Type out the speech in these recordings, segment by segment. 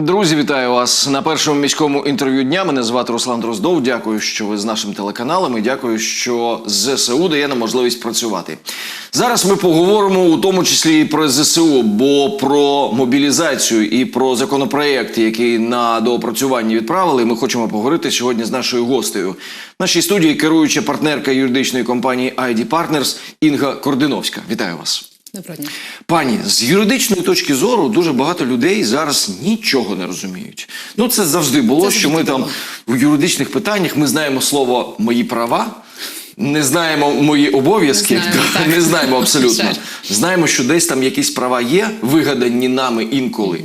Друзі, вітаю вас на першому міському інтерв'ю дня. Мене звати Руслан Дроздов. Дякую, що ви з нашим телеканалом і дякую, що ЗСУ дає нам можливість працювати. Зараз ми поговоримо у тому числі і про ЗСУ, бо про мобілізацію і про законопроект, який на доопрацювання відправили. Ми хочемо поговорити сьогодні з нашою гостею. В нашій студії керуюча партнерка юридичної компанії ID Partners Інга Кординовська. Вітаю вас. Доброго дня. Пані, з юридичної точки зору дуже багато людей зараз нічого не розуміють. Ну це завжди було, Це що ми завжди там було. в юридичних питаннях ми знаємо слово мої права. Не знаємо мої обов'язки, Не знаємо, так. не знаємо абсолютно. Знаємо, що десь там якісь права є, вигадані нами інколи,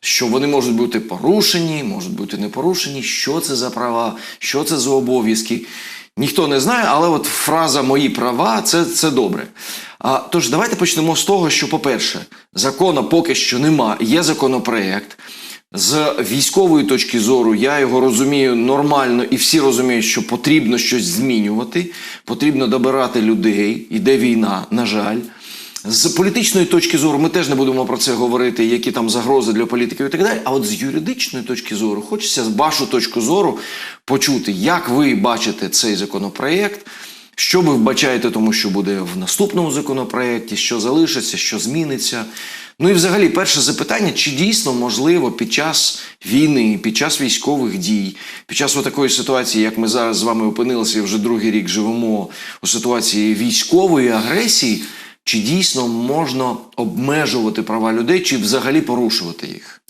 що вони можуть бути порушені, можуть бути не порушені. Що це за права, що це за обов'язки. Ніхто не знає, але от фраза мої права це, це добре. А, тож давайте почнемо з того, що, по-перше, закону поки що нема, є законопроект. З військової точки зору я його розумію нормально, і всі розуміють, що потрібно щось змінювати, потрібно добирати людей. Іде війна, на жаль. З політичної точки зору ми теж не будемо про це говорити, які там загрози для політиків і так далі. А от з юридичної точки зору, хочеться з вашу точку зору почути, як ви бачите цей законопроект, що ви вбачаєте тому, що буде в наступному законопроекті, що залишиться, що зміниться. Ну і взагалі, перше запитання: чи дійсно можливо під час війни, під час військових дій, під час такої ситуації, як ми зараз з вами опинилися вже другий рік живемо у ситуації військової агресії, чи дійсно можна обмежувати права людей, чи взагалі порушувати їх?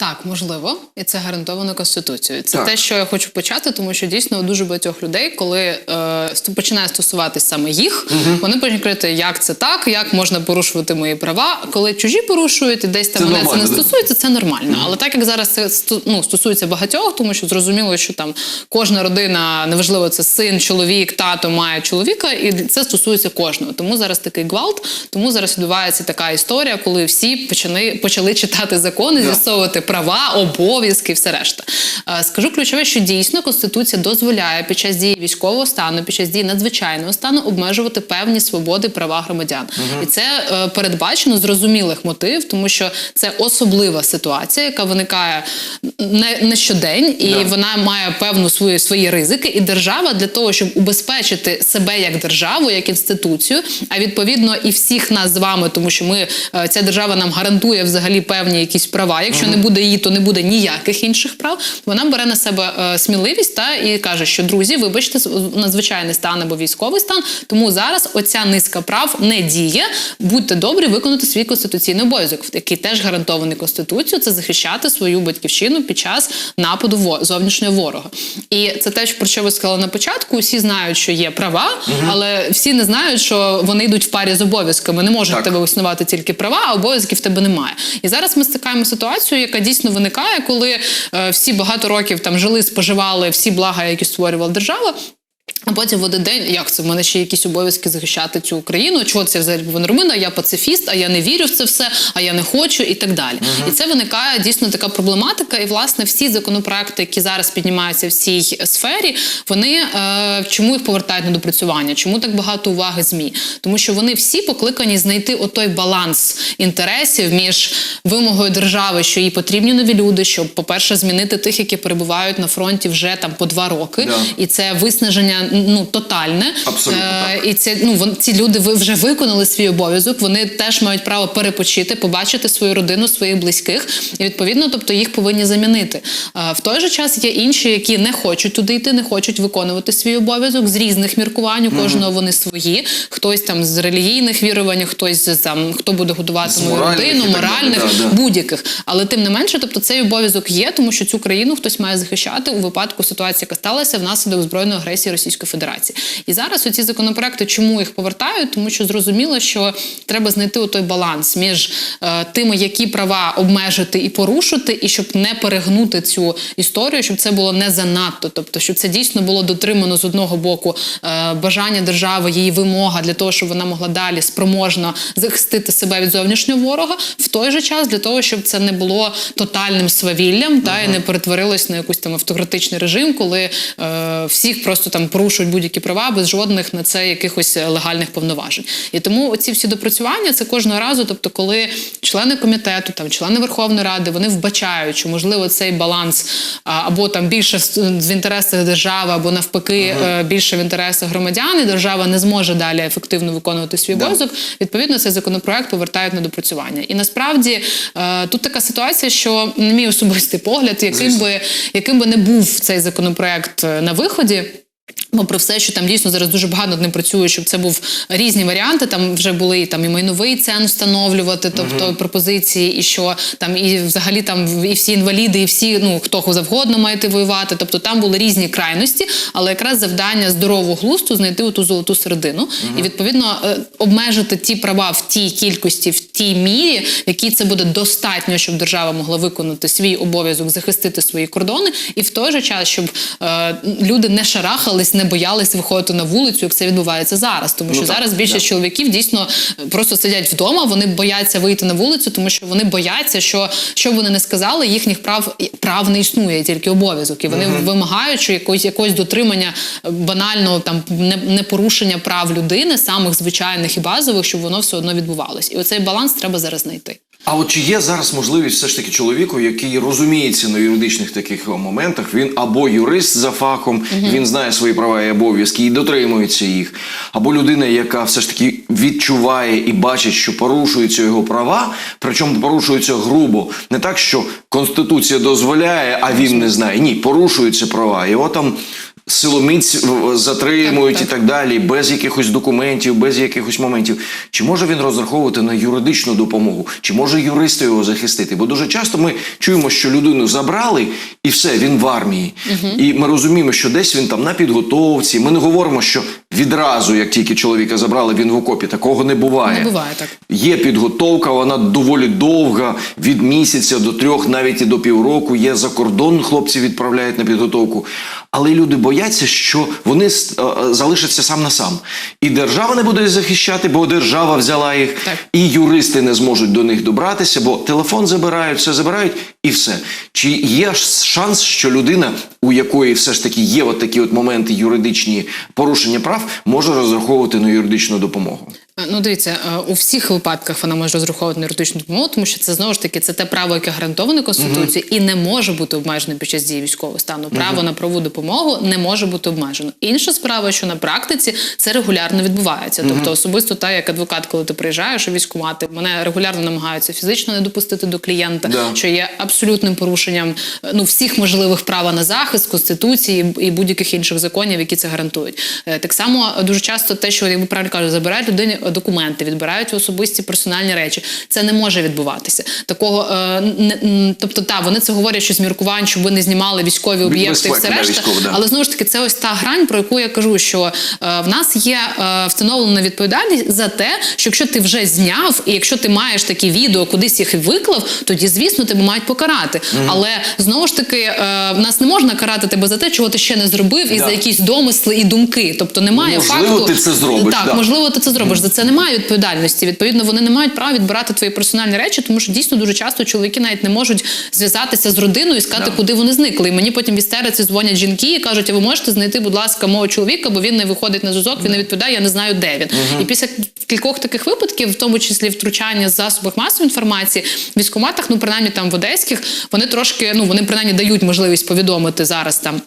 Так, можливо, і це гарантовано конституцією. Це Так. те, що я хочу почати, тому що дійсно у дуже багатьох людей, коли е, починає стосуватись саме їх, вони почнуть говорити, як це так, як можна порушувати мої права. Коли чужі порушують, і десь там Це мене це не стосується, це нормально. Але так як зараз це ну, стосується багатьох, тому що зрозуміло, що там кожна родина, неважливо, це син, чоловік, тато має чоловіка, і це стосується кожного. Тому зараз такий гвалт, тому зараз відбувається така історія, коли всі почали, почали читати закони, з'ясовувати права, обов'язки, і все решта. Е, Скажу ключове, що дійсно конституція дозволяє під час дії військового стану, під час дії надзвичайного стану обмежувати певні свободи, права громадян, і це е, передбачено зрозумілих мотив, тому що це особлива ситуація, яка виникає не, не щодень, і Да. вона має певну свої свої ризики. І держава для того, щоб убезпечити себе як державу, як інституцію, а відповідно і всіх нас з вами, тому що ми е, ця держава нам гарантує взагалі певні якісь права. Якщо не буде її, то не буде ніяких інших прав. Вона бере на себе е, сміливість та і каже, що друзі, вибачте, надзвичайний стан або військовий стан. Тому зараз оця низка прав не діє. Будьте добрі, виконати свій конституційний обов'язок, який теж гарантований конституцією, це захищати свою батьківщину під час нападу зовнішнього ворога. І це те, про що ви сказали на початку. Усі знають, що є права, але всі не знають, що вони йдуть в парі з обов'язками. Не в тебе існувати тільки права, а обов'язків в тебе немає. І зараз ми стикаємо ситуацію, яка дійсно виникає, коли е, всі багато років там жили, споживали всі блага, які створювала держава. А потім в один день, як це в мене ще якісь обов'язки захищати цю Україну? Чого це взагалі повинна робити? А я пацифіст, а я не вірю в це все, а я не хочу, і так далі. І це виникає дійсно така проблематика. І власне всі законопроекти, які зараз піднімаються в цій сфері, вони е, чому їх повертають на допрацювання? Чому так багато уваги змі? Тому що вони всі покликані знайти отой баланс інтересів між вимогою держави, що їй потрібні нові люди, щоб, по-перше, змінити тих, які перебувають на фронті вже там по два роки, Да. і це виснаження ну тотальне. Абсолютно Е, і це ну вон ці люди ви вже виконали свій обов'язок. Вони теж мають право перепочити, побачити свою родину, своїх близьких, і відповідно, тобто їх повинні замінити. Е, в той же час є інші, які не хочуть туди йти, не хочуть виконувати свій обов'язок з різних міркувань. У кожного вони свої. Хтось там з релігійних вірувань, хтось там хто буде годувати З мою родину, так моральних Да, да. будь-яких. Але тим не менше, тобто цей обов'язок є, тому що цю країну хтось має захищати у випадку ситуації, яка сталася внаслідок збройної агресії Російської Федерації. І зараз оці законопроекти, чому їх повертають? Тому що зрозуміло, що треба знайти той баланс між е, тими, які права обмежити і порушити, і щоб не перегнути цю історію, щоб це було не занадто. Тобто, щоб це дійсно було дотримано з одного боку е, бажання держави, її вимога для того, щоб вона могла далі спроможно захистити себе від зовнішнього ворога, в той же час для того, щоб це не було тотальним свавіллям, та і не перетворилось на якийсь там автократичний режим, коли е, всіх просто там там порушують будь-які права без жодних на це якихось е, легальних повноважень. І тому оці всі допрацювання це кожного разу, тобто, коли члени комітету, там члени Верховної Ради, вони вбачають, що можливо цей баланс або там більше в інтересах держави, або навпаки е, більше в інтересах громадян, і держава не зможе далі ефективно виконувати свій Да. обов'язок. Відповідно, цей законопроект повертають на допрацювання. І насправді е, тут така ситуація, що на мій особистий погляд, яким Звісно. би яким би не був цей законопроект на виході. Попри все, що там дійсно зараз дуже багато над ним працює, щоб це був різні варіанти. Там вже були і там і майновий цен встановлювати, тобто пропозиції, і що там і взагалі там і всі інваліди, і всі, ну хто завгодно має йти воювати. Тобто там були різні крайності, але якраз завдання здорового глузду знайти ту золоту середину і відповідно е, обмежити ті права в тій кількості, в тій мірі, в якій це буде достатньо, щоб держава могла виконати свій обов'язок, захистити свої кордони, і в той же час, щоб е, люди не шарахались, не боялись виходити на вулицю, як це відбувається зараз. Тому що Ну, так, зараз більшість да. чоловіків дійсно просто сидять вдома, вони бояться вийти на вулицю, тому що вони бояться, що що вони не сказали, їхніх прав прав не існує, тільки обов'язок. І вони вимагають, що якось якось дотримання е, банального там не, не порушення прав людини, самих звичайних і базових, щоб воно все одно відбувалось. І оцей баланс треба зараз знайти. А от чи є зараз можливість все ж таки чоловіку, який розуміється на юридичних таких моментах, він або юрист за фахом, він знає свої права і обов'язки і дотримується їх, або людина, яка все ж таки відчуває і бачить, що порушуються його права, причому порушуються грубо, не так, що конституція дозволяє, а він не знає. Ні, порушуються права. Його там силоміць затримують Так, і так далі, без якихось документів, без якихось моментів. Чи може він розраховувати на юридичну допомогу? Чи може юристи його захистити? Бо дуже часто ми чуємо, що людину забрали, і все, він в армії. І ми розуміємо, що десь він там на підготовці. Ми не говоримо, що відразу, як тільки чоловіка забрали, він в окопі. Такого не буває. Не буває так. Є підготовка, вона доволі довга, від місяця до трьох, навіть і до півроку. Є за кордон, хлопці відправляють на підготовку. Але люди бояться, що вони е, е, залишаться сам на сам. І держава не буде захищати, бо держава взяла їх, Так. і юристи не зможуть до них добратися, бо телефон забирають, все забирають, і все. Чи є шанс, що людина, у якої все ж таки є от такі от моменти юридичні порушення прав, може розраховувати на юридичну допомогу? Е, Ну, дивіться, е, у всіх випадках вона може розраховувати на юридичну допомогу, тому що це знову ж таки це те право, яке гарантоване Конституцією, і не може бути обмежене під час дії військового стану. Право на правову допомогу не може бути обмежено. Інша справа, що на практиці це регулярно відбувається. Тобто, особисто та як адвокат, коли ти приїжджаєш у військкомати, мене регулярно намагаються фізично не допустити до клієнта, Да. що є абсолютним порушенням е, ну всіх можливих права на захист, конституції і будь-яких інших законів, які це гарантують. Так само дуже часто те, що як ви правильно кажете, забирають людині документи, відбирають особисті персональні речі. Це не може відбуватися. Такого е, не тобто, та вони це говорять, що з міркувань, щоб ви не знімали військові об'єкти, і все решта. да. Але знову ж таки, це ось та грань, про яку я кажу, що е, в нас є е, встановлена відповідальність за те, що якщо ти вже зняв, і якщо ти маєш такі відео, кудись їх виклав, тоді звісно тебе мають покарати. Але знову ж таки, е, в нас не можна карати тебе за те, чого ти ще не зробив, і Да. за якісь домисли і думки. Тобто немає Можливо, факту. ти це зробиш, Так, да. можливо, ти це зробиш. За це немає відповідальності. Відповідно, вони не мають права відбирати твої персональні речі, тому що дійсно дуже часто чоловіки навіть не можуть зв'язатися з родиною і сказати, Да. куди вони зникли. І мені потім в істериці дзвонять жінки і кажуть: а ви можете знайти, будь ласка, мого чоловіка, бо він не виходить на зв'язок, він не відповідає, я не знаю, де він. І після кількох таких випадків, в тому числі втручання з засобах масової інформації, в військкоматах, ну принаймні там в одеських, вони трошки, ну вони принаймні дають можливість повідомити зараз там.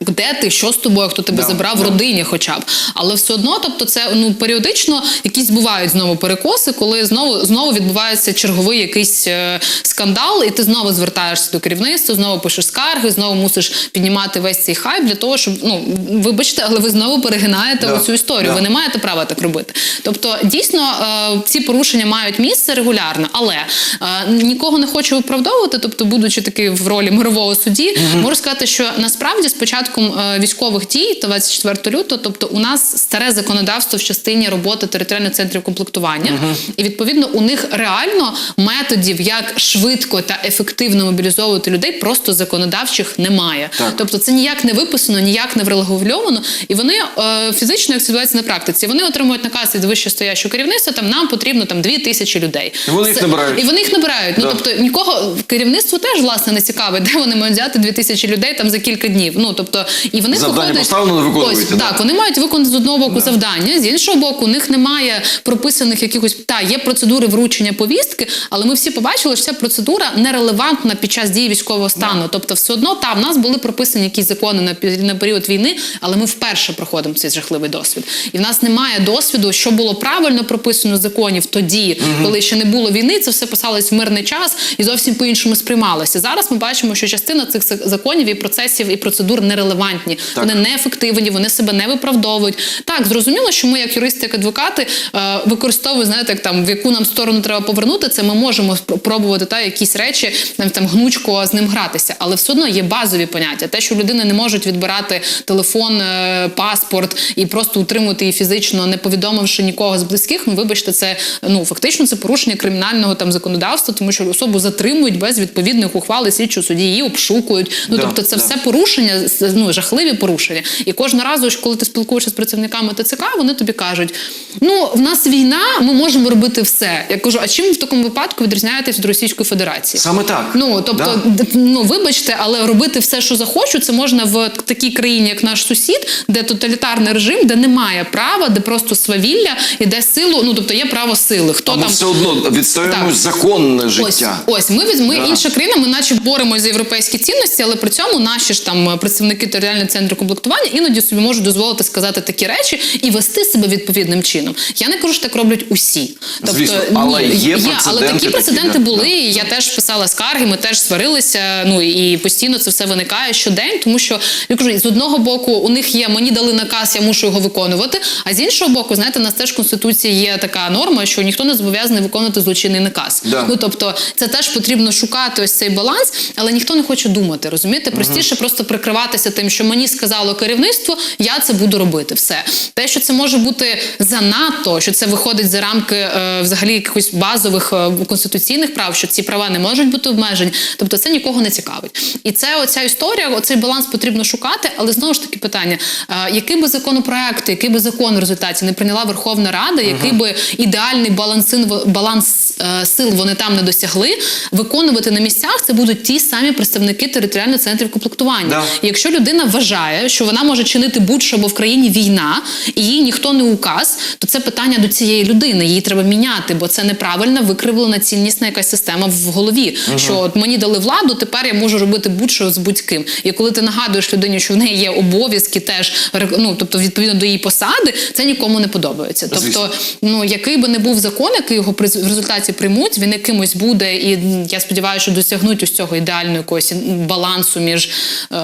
Де ти, що з тобою, хто тебе Да, забрав в родині, хоча б, але все одно, тобто, це ну періодично якісь бувають знову перекоси, коли знову знову відбувається черговий якийсь е, скандал, і ти знову звертаєшся до керівництва, знову пишеш скарги, знову мусиш піднімати весь цей хайп для того, щоб ну вибачте, але ви знову перегинаєте Да, оцю історію. да. Ви не маєте права так робити. Тобто, дійсно, е, ці порушення мають місце регулярно, але е, нікого не хочу виправдовувати. Тобто, будучи таки в ролі мирового судді, можу сказати, що насправді з початком е, військових дій, та 24 лютого, тобто у нас старе законодавство в частині роботи територіальних центрів комплектування, і відповідно у них реально методів, як швидко та ефективно мобілізовувати людей, просто законодавчих немає. Так. Тобто це ніяк не виписано, ніяк не врегульовано, і вони е, фізично як відбувається на практиці. Вони отримують наказ від вищестоящого керівництва. Там нам потрібно там дві тисячі людей. І вони їх набирають. І вони їх набирають. Ну тобто нікого керівництво теж власне не цікавить, де вони мають взяти дві тисячі людей там за кілька днів. Ну Ну тобто, і вони Завдання виходять- поставлено, виконуєте, Ось, да. так, вони мають виконати з одного боку завдання, з іншого боку, у них немає прописаних якихось та є процедури вручення повістки, але ми всі побачили, що ця процедура нерелевантна під час дії військового стану. Тобто, все одно та в нас були прописані якісь закони на на період війни, але ми вперше проходимо цей жахливий досвід. І в нас немає досвіду, що було правильно прописано законів тоді, коли ще не було війни. Це все писалось в мирний час і зовсім по-іншому сприймалося. Зараз ми бачимо, що частина цих законів і процесів і процедур нерелевантні. Так. Вони неефективні, вони себе не виправдовують. Так, зрозуміло, що ми, як юристи, як адвокати, е, використовуємо, знаєте, як там в яку нам сторону треба повернути, це ми можемо спро- пробувати та якісь речі, навіть там гнучко з ним гратися. Але все одно є базові поняття. Те, що людини не можуть відбирати телефон, е, паспорт і просто утримувати її фізично, не повідомивши нікого з близьких. Ну, вибачте, це ну фактично це порушення кримінального там законодавства, тому що особу затримують без відповідних ухвал і слідчого судді, її обшукують. Ну Да, тобто, це да. все порушення, ну жахливі порушення. І кожного разу, коли ти спілкуєшся з працівниками ТЦК, вони тобі кажуть: ну в нас війна, ми можемо робити все. Я кажу, а чим ви в такому випадку відрізняєтесь від Російської Федерації? Саме так. Ну тобто, Да. ну вибачте, але робити все, що захочу, це можна в такій країні, як наш сусід, де тоталітарний режим, де немає права, де просто свавілля і де силу. Ну тобто є право сили. Хто А ми там все одно відстоюємо законне життя. ось ми візьми Да. інша країна. Ми наче боремося за європейські цінності, але при цьому наші ж там представники територіального центру комплектування іноді собі можуть дозволити сказати такі речі і вести себе відповідним чином. Я не кажу, що так роблять усі. Тобто, Звісно, але є але такі такі, прецеденти да, були. да. і Я теж писала скарги, ми теж сварилися. Ну і постійно це все виникає щодень, тому що я кажу, з одного боку, у них є мені дали наказ, я мушу його виконувати. А з іншого боку, знаєте, у нас теж в конституції є така норма, що ніхто не зобов'язаний виконувати злочинний наказ. Да. Ну тобто, це теж потрібно шукати ось цей баланс, але ніхто не хоче думати. Розумієте, простіше просто прикриватися тим, що мені сказало керівництво, я це буду робити. Все те, що це може бути занадто, що це виходить за рамки е, взагалі якихось базових е, конституційних прав, що ці права не можуть бути обмежені. Тобто, це нікого не цікавить. І це оця історія, оцей баланс потрібно шукати. Але знову ж таки питання: е, який би законопроект, який би закон в результаті не прийняла Верховна Рада, який би ідеальний балансин баланс е, сил вони там не досягли, виконувати на місцях це будуть ті самі представники територіальних центрів комплектування. Да. І якщо людина вважає, що вона може чинити будь-що, бо в країні війна, і їй ніхто не указ, то це питання до цієї людини. Її треба міняти, бо це неправильна викривлена ціннісна якась система в голові. Що от мені дали владу, тепер я можу робити будь-що з будь-ким. І коли ти нагадуєш людині, що в неї є обов'язки, теж ну, тобто відповідно до її посади, це нікому не подобається. Тобто, Звісно. ну який би не був закон, який його в результаті приймуть, він якимось буде, і я сподіваюся, що досягнуть ось цього ідеального якогось балансу між е,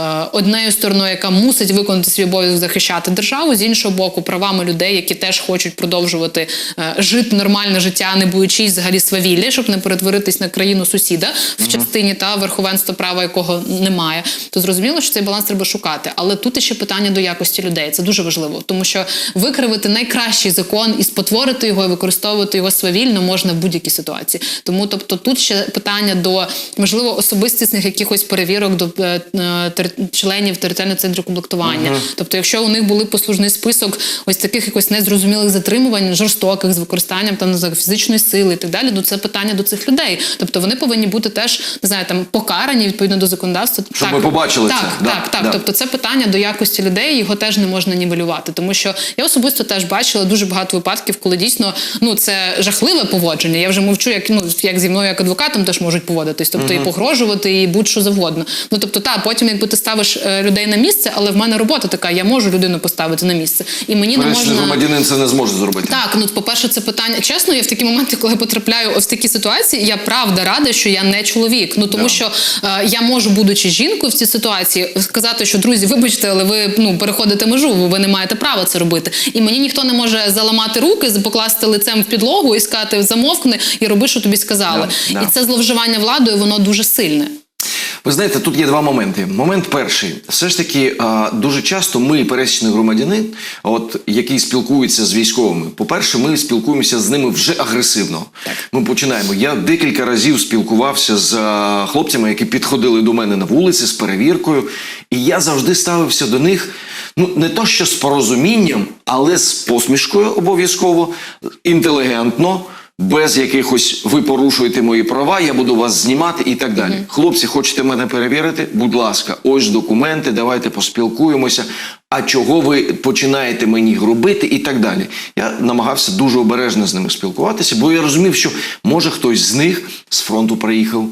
однією стороною, яка мусить виконати свій обов'язок захищати державу, з іншого боку, правами людей, які теж хочуть продовжувати е, жити нормальне життя, не боючись взагалі свавілля, щоб не перетворитись на країну сусіда в частині та верховенства права, якого немає. То зрозуміло, що цей баланс треба шукати. Але тут ще питання до якості людей. Це дуже важливо, тому що викривити найкращий закон і спотворити його і використовувати його свавільно можна в будь-якій ситуації. Тому, тобто, тут ще питання до можливо особистісних якихось перевірок до е, е, тер- членів територіального центру комплектування. Тобто, якщо у них були послужний список ось таких якось незрозумілих затримувань, жорстоких з використанням там знаю, фізичної сили і так далі, ну це питання до цих людей. Тобто вони повинні бути теж не знаю, там покарані відповідно до законодавства. Щоб ми побачили так, це. Так, Да, так, так. да. Тобто це питання до якості людей, його теж не можна нівелювати. Тому що я особисто теж бачила дуже багато випадків, коли дійсно ну це жахливе поводження. Я вже мовчу, як ну як зі мною, як адвокатом, теж можуть поводитись, тобто і погрожувати, і будь-що завгодно. Ну тобто, та потім, якби ти ставиш е, людей на місце, але в мене робота така, я можу людину поставити на місце, і мені не можна. громадянин це не зможе зробити. Так, ну по-перше, це питання. Чесно, я в такі моменти, коли потрапляю в такі ситуації, я правда рада, що я не чоловік. Ну тому Да. що е, я можу, будучи жінкою в цій ситуації, сказати, що друзі, вибачте, але ви ну переходите межу, ви- ви не маєте права це робити. І мені ніхто не може заламати руки, покласти лицем в підлогу і сказати замовкни і роби, що тобі сказали. Да, да. І це зловживання владою, воно дуже сильне. Ви знаєте, тут є два моменти. Момент перший. Все ж таки, дуже часто ми, пересічний громадянин, от, який спілкується з військовими, по-перше, ми спілкуємося з ними вже агресивно. Ми починаємо. Я декілька разів спілкувався з хлопцями, які підходили до мене на вулиці з перевіркою, і я завжди ставився до них. Ну, не то що з порозумінням, але з посмішкою обов'язково, інтелігентно. Без якихось ви порушуєте мої права, я буду вас знімати і так далі. Хлопці, хочете мене перевірити? Будь ласка, ось документи, давайте поспілкуємося. А чого ви починаєте мені грубити і так далі? Я намагався дуже обережно з ними спілкуватися, бо я розумів, що може хтось з них з фронту приїхав,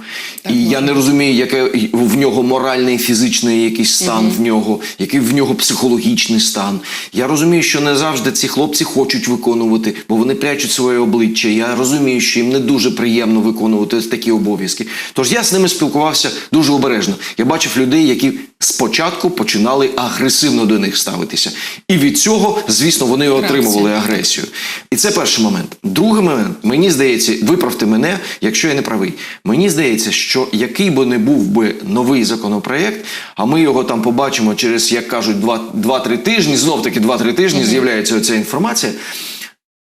і я не розумію, який в нього моральний, фізичний якийсь стан в нього, який в нього психологічний стан. Я розумію, що не завжди ці хлопці хочуть виконувати, бо вони прячуть своє обличчя. Я розумію, що їм не дуже приємно виконувати такі обов'язки. Тож я з ними спілкувався дуже обережно. Я бачив людей, які спочатку починали агресивно до них ставитися. І від цього, звісно, вони отримували агресію. І це перший момент. Другий момент, мені здається, виправте мене, якщо я не правий. Мені здається, що який би не був би новий законопроєкт, а ми його там побачимо через, як кажуть, 2-3 тижні, знов таки 2-3 тижні з'являється оця інформація.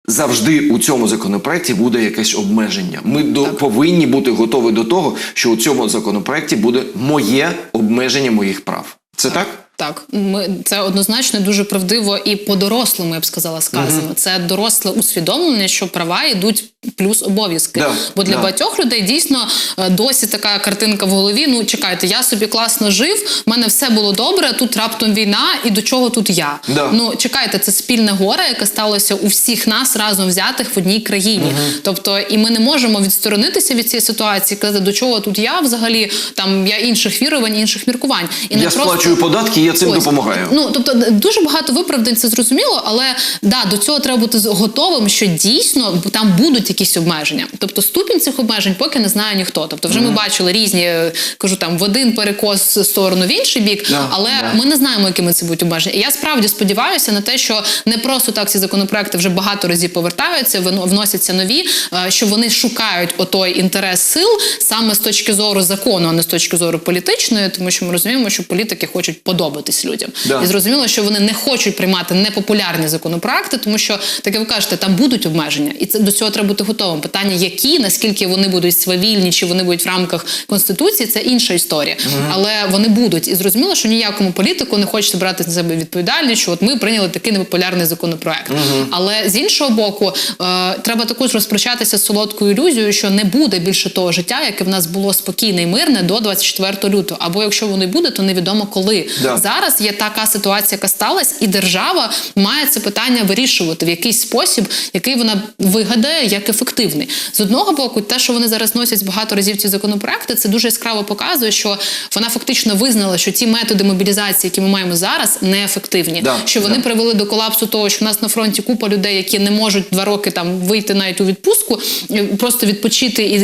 Завжди у цьому законопроекті буде якесь обмеження. Ми до, повинні бути готові до того, що у цьому законопроекті буде моє обмеження моїх прав. Це так? Так, ми це однозначно дуже правдиво і по-дорослому, я б сказала, сказано. Це доросле усвідомлення, що права йдуть плюс обов'язки. Да, Бо для да. багатьох людей дійсно е, досі така картинка в голові. Ну чекайте, я собі класно жив, в мене все було добре. Тут раптом війна, і до чого тут я? Да. Ну чекайте, це спільне горе, яке сталося у всіх нас разом взятих в одній країні. Тобто, і ми не можемо відсторонитися від цієї ситуації, казати, до чого тут я взагалі там я інших вірувань, інших міркувань. І Я сплачую податки, я цим Ось. допомагаю. Ну тобто дуже багато виправдань, це зрозуміло, але да, до цього треба бути готовим, що дійсно там будуть якісь обмеження. Тобто ступінь цих обмежень поки не знає ніхто. Тобто, вже ми бачили різні, е, кажу там в один перекос сторону в інший бік, Да, але да. ми не знаємо, якими це будуть обмеження. І я справді сподіваюся на те, що не просто так ці законопроекти вже багато разів повертаються, вносяться нові, е, що вони шукають отой інтерес сил саме з точки зору закону, а не з точки зору політичної, тому що ми розуміємо, що політики хочуть подобатись людям. Да. І зрозуміло, що вони не хочуть приймати непопулярні законопроекти, тому що, так як ви кажете, там будуть обмеження, і це до цього треба бути готовим. Питання, які, наскільки вони будуть свавільні, чи вони будуть в рамках конституції, це інша історія. Але вони будуть. І зрозуміло, що ніякому політику не хочеться брати на себе відповідальність, що от ми прийняли такий непопулярний законопроект. Але з іншого боку, е, треба також розпрощатися з солодкою ілюзією, що не буде більше того життя, яке в нас було спокійне і мирне до 24 лютого. Або якщо воно й буде, то невідомо коли. Да. Зараз є така ситуація, яка сталася, і держава має це питання вирішувати в якийсь спосіб, який вона вигадає як ефективний. З одного боку, те, що вони зараз носять багато разів ці законопроекти, це дуже яскраво показує, що вона фактично визнала, що ті методи мобілізації, які ми маємо зараз, неефективні. Да, що вони да. привели до колапсу того, що в нас на фронті купа людей, які не можуть два роки там вийти навіть у відпустку, е, просто відпочити і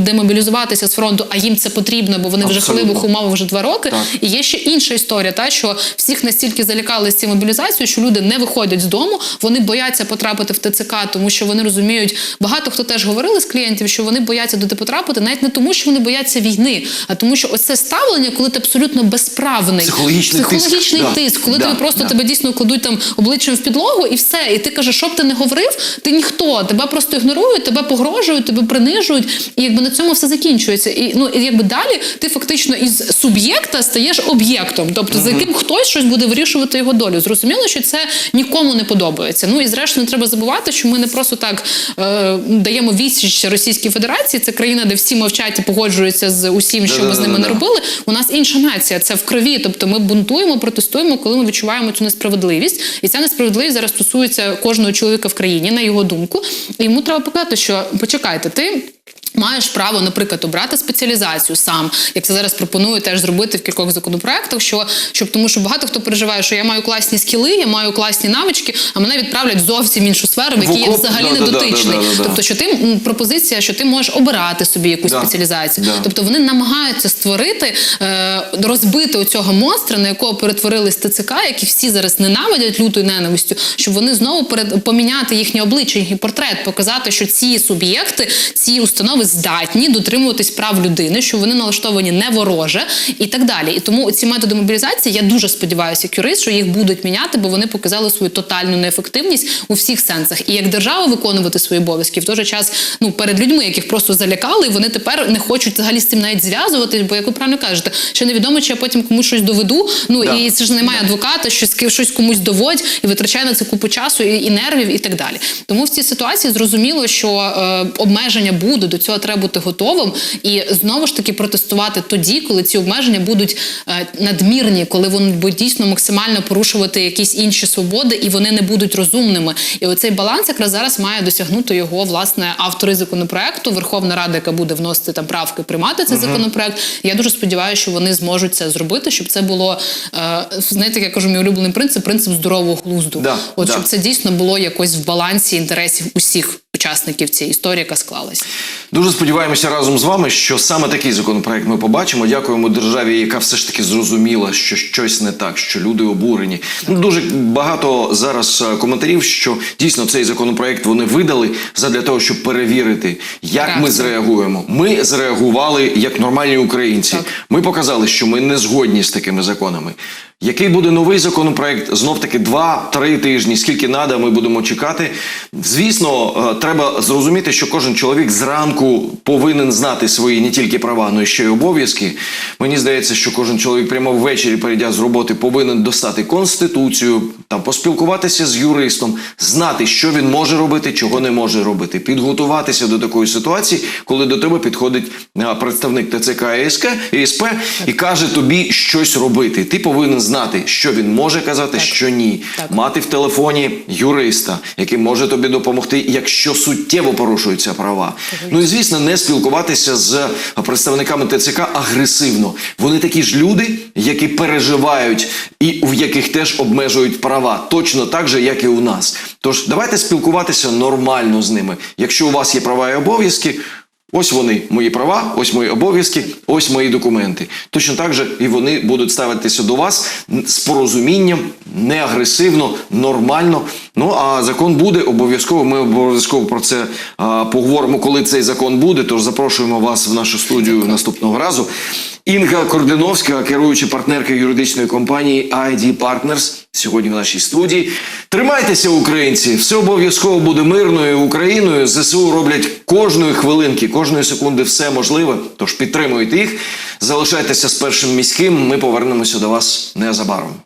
демобілізуватися з фронту, а їм це потрібно, бо вони Абсолютно. жахливих умовах вже два роки. Так. І є ще інша історія, та що всіх настільки залякали з цією мобілізацією, що люди не виходять з дому, вони бояться потрапити в ТЦК, тому що вони розуміють, багато хто теж говорили з клієнтів, що вони бояться туди потрапити, навіть не тому, що вони бояться війни, а тому, що оце ставлення, коли ти абсолютно безправний, Психологічний тиск. психологічний Да. тиск, коли Да. тебе просто Да. тебе дійсно кладуть там обличчям в підлогу, і все. І ти кажеш, що б ти не говорив, ти ніхто, тебе просто ігнорують, тебе погрожують, тебе принижують, і якби на цьому все закінчується. І ну і якби далі ти фактично із суб'єкта стаєш об'єктом, тобто за яким хтось щось буде вирішувати його долю. Зрозуміло, що це нікому не подобається. Ну і зрештою не треба забувати, що ми не просто так е, даємо відсіч Російській Федерації. Це країна, де всі мовчать і погоджуються з усім, що ми з ними не робили. У нас інша нація, це в крові. Тобто ми бунтуємо, протестуємо, коли ми відчуваємо цю несправедливість. І ця несправедливість зараз стосується кожного чоловіка в країні, на його думку. І йому треба показати, що почекайте, ти. Маєш право, наприклад, обрати спеціалізацію сам, як це зараз пропоную теж зробити в кількох законопроектах. Що щоб тому, що багато хто переживає, що я маю класні скіли, я маю класні навички, а мене відправлять зовсім іншу сферу, в якій я взагалі не дотичний. Тобто, що ти пропозиція, що ти можеш обирати собі якусь Да. спеціалізацію. Да. Тобто вони намагаються створити, е, розбити оцього монстра, на якого перетворились ТЦК, які всі зараз ненавидять лютою ненавистю, щоб вони знову перед поміняти їхнє обличчя, їхній портрет, показати, що ці суб'єкти, ці установи здатні дотримуватись прав людини, що вони налаштовані не вороже і так далі. І тому ці методи мобілізації я дуже сподіваюся, як юрист, що їх будуть міняти, бо вони показали свою тотальну неефективність у всіх сенсах. І як держава виконувати свої обов'язки в той же час ну перед людьми, яких просто залякали, і вони тепер не хочуть взагалі з цим навіть зв'язуватись, бо як ви правильно кажете, ще невідомо, чи я потім комусь щось доведу. Ну Да. і це ж немає адвоката, щось ки- щось комусь доводь і витрачає на це купу часу і, і нервів, і так далі. Тому в цій ситуації зрозуміло, що е, обмеження будуть, до цього треба бути готовим, і знову ж таки протестувати тоді, коли ці обмеження будуть е, надмірні, коли вони будуть дійсно максимально порушувати якісь інші свободи, і вони не будуть розумними. І оцей баланс якраз зараз має досягнути його власне автори законопроекту, Верховна Рада, яка буде вносити там правки, приймати цей законопроект. Я дуже сподіваюся, що вони зможуть це зробити, щоб це було е, знаєте, як я кажу, мій улюблений принцип принцип здорового глузду. Да, От да. щоб це дійсно було якось в балансі інтересів усіх учасників цієї історії, яка склалась. Дуже сподіваємося разом з вами, що саме такий законопроект ми побачимо. Дякуємо державі, яка все ж таки зрозуміла, що щось не так, що люди обурені. Ну дуже багато зараз е, коментарів, що дійсно цей законопроект вони видали задля того, щоб перевірити, як ми зреагуємо. Ми зреагували як нормальні українці. Так. Ми показали, що ми не згодні з такими законами. Який буде новий законопроект? Знов таки два-три тижні. Скільки надо, ми будемо чекати. Звісно, е, треба зрозуміти, що кожен чоловік зранку повинен знати свої не тільки права, але ще й обов'язки. Мені здається, що кожен чоловік прямо ввечері, перейдя з роботи, повинен достати конституцію, там поспілкуватися з юристом, знати, що він може робити, чого не може робити, підготуватися до такої ситуації, коли до тебе підходить е, представник ТЦК і СК, СП і каже тобі щось робити. Ти повинен знати, що він може казати, Так. що ні. Так. Мати в телефоні юриста, який може тобі допомогти, якщо суттєво порушуються права. Ну і звісно, не спілкуватися з представниками ТЦК агресивно. Вони такі ж люди, які переживають і в яких теж обмежують права, точно так же, як і у нас. Тож давайте спілкуватися нормально з ними. Якщо у вас є права і обов'язки. Ось вони, мої права, ось мої обов'язки, ось мої документи. Точно так же і вони будуть ставитися до вас з порозумінням, не агресивно, нормально. Ну а закон буде обов'язково. Ми обов'язково про це а, поговоримо, коли цей закон буде. Тож запрошуємо вас в нашу студію наступного разу. Інга Кординовська, керуюча партнерка юридичної компанії ID Partners, сьогодні в нашій студії. Тримайтеся, українці! Все обов'язково буде мирною Україною. ЗСУ роблять кожної хвилинки, кожної секунди все можливе. Тож підтримуйте їх. Залишайтеся з першим міським. Ми повернемося до вас незабаром.